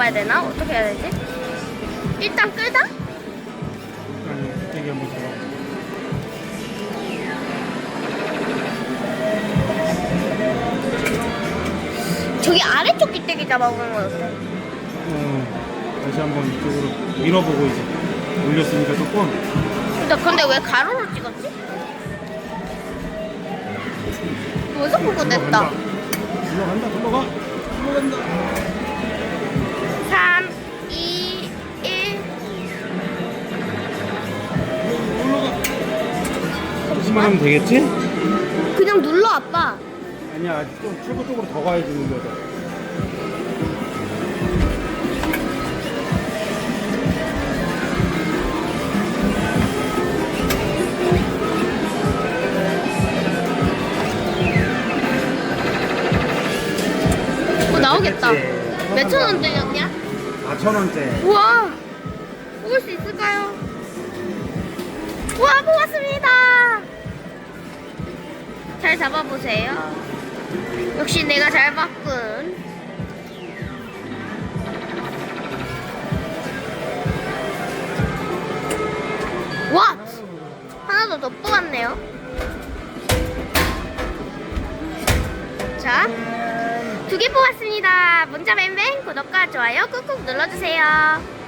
잡아야 되나? 어떻게 해야 되지? 일단 끌다? 아니, 되게 잡아. 저기 아래쪽 끼떼기 잡아보는 건 어때? 어, 다시 한번 이쪽으로 밀어보고 이제 올렸으니까 조금 근데, 근데 왜 가로로 찍었지? 벌써 보고 됐다. 들어간다, 들어가, 들어간다. 조심만 하면 되겠지? 그냥 눌러, 아빠. 아니야, 좀 출구 쪽으로 더 가야 되는 거다. 어, 나오겠다. 몇 천 원대였냐? 4천 원째. 우와! 뽑을 수 있을까요? 잘 잡아보세요. 역시 내가 잘 봤군. 와! 하나 더더 뽑았네요. 자, 두 개 뽑았습니다. 문자 뱅뱅 구독과 좋아요 꾹꾹 눌러주세요.